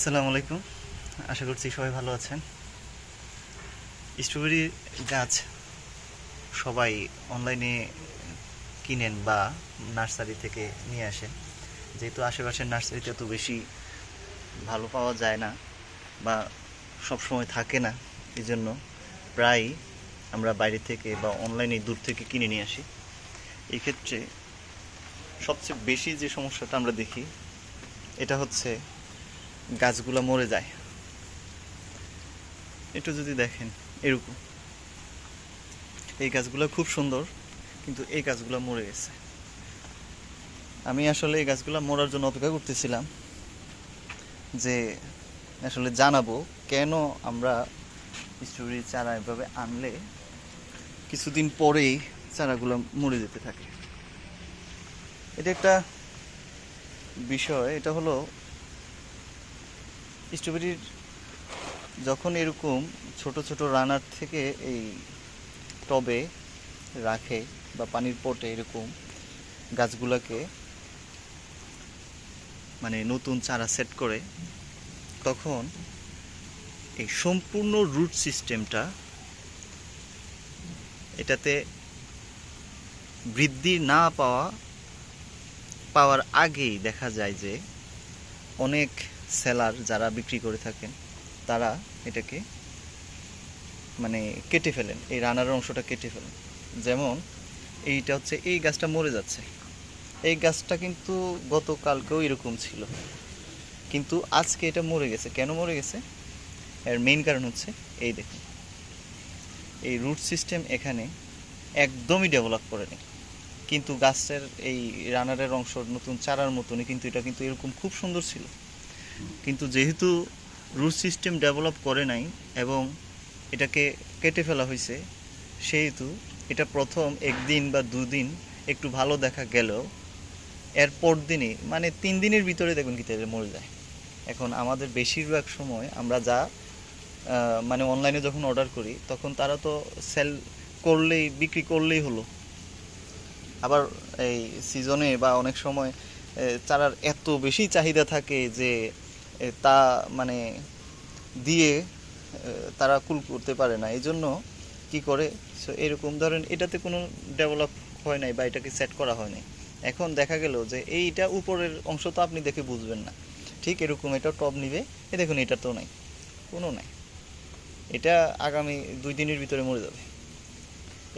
আসসালামু আলাইকুম। আশা করছি সবাই ভালো আছেন। স্ট্রবেরি গাছ সবাই অনলাইনে কিনেন বা নার্সারি থেকে নিয়ে আসেন। যেহেতু আশেপাশের নার্সারিতে তো বেশি ভালো পাওয়া যায় না বা সব সময় থাকে না এই জন্য প্রায় আমরা বাইরে থেকে বা অনলাইনে দূর থেকে কিনে নিয়ে আসি। এই ক্ষেত্রে সবচেয়ে বেশি যে সমস্যাটা আমরা দেখি, এটা হচ্ছে গাছগুলো মরে যায়। একটু যদি দেখেন, এরকম। এই গাছগুলো খুব সুন্দর, কিন্তু এই গাছগুলো মরে গেছে। আমি আসলে এই গাছগুলো মরার জন্য অপেক্ষা করতেছিলাম যে আসলে জানাব কেন আমরা স্ট্রবেরি চারা এভাবে আনলে কিছুদিন পরেই চারাগুলো মরে যেতে থাকে। এটা একটা বিষয়, এটা হলো স্ট্রবেরির যখন এরকম ছোট ছোট রানার থেকে এই টবে রাখে বা পানির পটে এরকম গাছগুলোকে মানে নতুন চারা সেট করে, তখন এই সম্পূর্ণ রুট সিস্টেমটা এটাতে বৃদ্ধি না পাওয়া, পাওয়ার আগেই দেখা যায় যে অনেক সেলার যারা বিক্রি করে থাকেন, তারা এটাকে মানে কেটে ফেলেন, এই রানার অংশটা কেটে ফেলেন। যেমন এইটা হচ্ছে, এই গাছটা মরে যাচ্ছে। এই গাছটা কিন্তু গতকালকেও এরকম ছিল। কিন্তু আজকে এটা মরে গেছে। কেন মরে গেছে? এর মেইন কারণ হচ্ছে, এই দেখুন। এই রুট সিস্টেম এখানে একদমই ডেভেলপ করেনি। কিন্তু গাছের এই রানারের অংশ নতুন চারার মতনই, কিন্তু এটা কিন্তু এরকম খুব সুন্দর ছিল। কিন্তু যেহেতু রুট সিস্টেম ডেভেলপ করে নাই এবং এটাকে কেটে ফেলা হয়েছে, সেহেতু এটা প্রথম একদিন বা দুদিন একটু ভালো দেখা গেলেও এর পর দিনই মানে তিন দিনের ভিতরে দেখুন কি তাদের মরে যায়। এখন আমাদের বেশিরভাগ সময় আমরা যা মানে অনলাইনে যখন অর্ডার করি, তখন তারা তো সেল করলেই, বিক্রি করলেই হলো। আবার এই সিজনে বা অনেক সময় চারার এত বেশি চাহিদা থাকে যে তা মানে দিয়ে তারা কুল করতে পারে না। এই জন্য কী করে? সো এরকম ধরেন এটাতে কোনো ডেভেলপ হয় নাই বা এটাকে সেট করা হয় নাই। এখন দেখা গেল যে এইটা উপরের অংশ তো আপনি দেখে বুঝবেন না। ঠিক এরকম এটা টপ নিবে, এ দেখুন এটা তো নাই, কোনো নাই। এটা আগামী দুই দিনের ভিতরে মরে যাবে।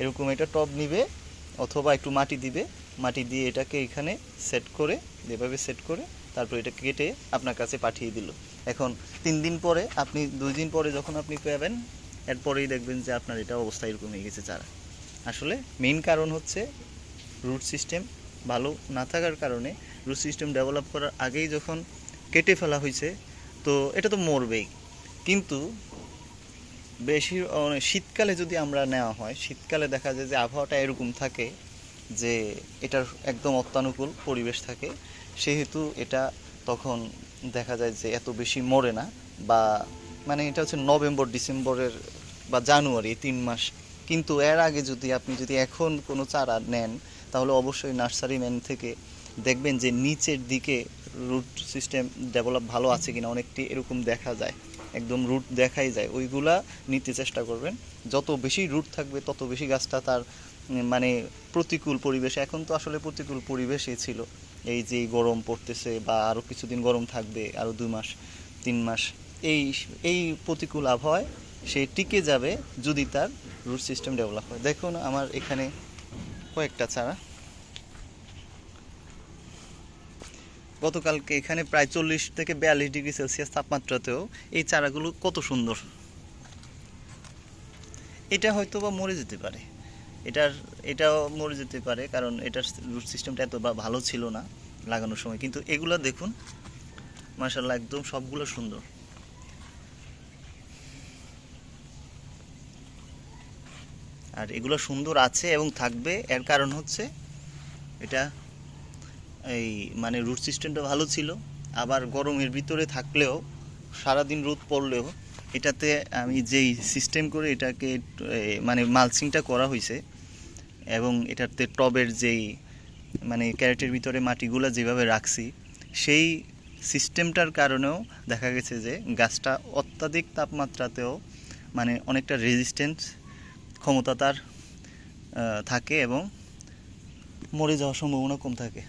এরকম এটা টপ নিবে, অথবা একটু মাটি দিবে, মাটি দিয়ে এটাকে এখানে সেট করে, যেভাবে সেট করে তারপর এটা কেটে আপনার কাছে পাঠিয়ে দিল। এখন তিন দিন পরে আপনি, দুই দিন পরে যখন আপনি পাবেন, এরপরেই দেখবেন যে আপনার এটা অবস্থা এরকম হয়ে গেছে চারা। আসলে মেইন কারণ হচ্ছে রুট সিস্টেম ভালো না থাকার কারণে রুট সিস্টেম ডেভেলপ করার আগেই যখন কেটে ফেলা হয়েছে, তো এটা তো মরবেই। কিন্তু বেশি মানে শীতকালে যদি আমরা নেওয়া হয়, শীতকালে দেখা যায় যে আবহাওয়াটা এরকম থাকে যে এটার একদম অত্যানুকূল পরিবেশ থাকে। সেহেতু এটা তখন দেখা যায় যে এত বেশি মরে না বা মানে এটা হচ্ছে নভেম্বর, ডিসেম্বরের বা জানুয়ারি তিন মাস। কিন্তু এর আগে যদি আপনি যদি এখন কোনো চারা নেন, তাহলে অবশ্যই নার্সারি ম্যান থেকে দেখবেন যে নিচের দিকে রুট সিস্টেম ডেভেলপ ভালো আছে কিনা, অনেকটি এরকম দেখা যায়। একদম রুট দেখাই যায়। ওইগুলা নিতে চেষ্টা করবেন। যত বেশি রুট থাকবে, তত বেশি গাছটা তার মানে প্রতিকূল পরিবেশ, এখন তো আসলে প্রতিকূল পরিবেশই ছিল। এই যে গরম পড়তেছে বা আরও কিছুদিন গরম থাকবে আরও দুই মাস, তিন মাস, এই এই প্রতিকূল আবহাওয়ায় সে টিকে যাবে যদি তার রুট সিস্টেম ডেভেলপ হয়। দেখুন আমার এখানে কয়েকটা চারা। গতকালকে এখানে প্রায় চল্লিশ থেকে বিয়াল্লিশ ডিগ্রি সেলসিয়াস তাপমাত্রাতেও এই চারাগুলো কত সুন্দর। এটা হয়তো বা মরে যেতে পারে। এটার, এটাও মরে যেতে পারে কারণ এটার রুট সিস্টেমটা এত ভালো ছিল না। লাগানোর সময়। কিন্তু এগুলো দেখুন মার্শাল্লাহ একদম সবগুলো সুন্দর। আর এগুলো সুন্দর আছে এবং থাকবে, এর কারণ হচ্ছে এটা এই মানে রুট সিস্টেমটা ভালো ছিল। আবার গরমের ভিতরে থাকলেও, সারাদিন রোদ পড়লেও, এটাতে আমি যেই সিস্টেম করে এটাকে মানে মালচিংটা করা হয়েছে এবং এটাতে টবের যেই মানে ক্যারেটের ভিতরে মাটিগুলো যেভাবে রাখছি, সেই সিস্টেমটার কারণেও দেখা গেছে যে গাছটা অত্যাধিক তাপমাত্রাতেও মানে অনেকটা রেজিস্ট্যান্স ক্ষমতা তার থাকে এবং মরে যাওয়ার সম্ভাবনা কম থাকে।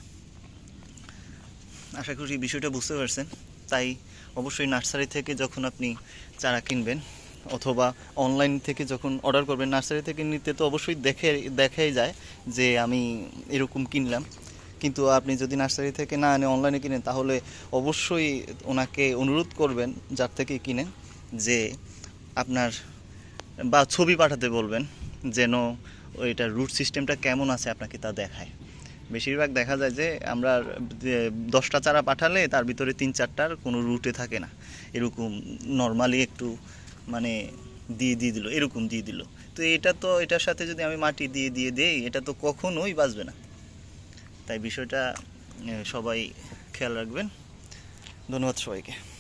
আশা করি বিষয়টা বুঝতে পারছেন। তাই অবশ্যই নার্সারি থেকে যখন আপনি চারা কিনবেন অথবা অনলাইন থেকে যখন অর্ডার করবেন নার্সারি থেকে নিতে তো অবশ্যই দেখে, দেখাই যায় যে আমি এরকম কিনলাম। কিন্তু আপনি যদি নার্সারি থেকে না এনে অনলাইনে কিনেন, তাহলে অবশ্যই ওনাকে অনুরোধ করবেন, যার থেকে কিনেন, যে আপনার বা ছবি পাঠাতে বলবেন যেন ওইটার রুট সিস্টেমটা কেমন আছে আপনাকে তা দেখায়। বেশিরভাগ দেখা যায় যে আমরা দশটা চারা পাঠালে তার ভিতরে তিন চারটার কোনো রুটে থাকে না। এরকম নর্মালি একটু মানে দিয়ে দিয়ে দিল, এরকম দিয়ে দিল। তো এটা তো, এটার সাথে যদি আমি মাটি দিয়ে দিয়ে দেই, এটা তো কখনোই বাঁচবে না। তাই বিষয়টা সবাই খেয়াল রাখবেন। ধন্যবাদ সবাইকে।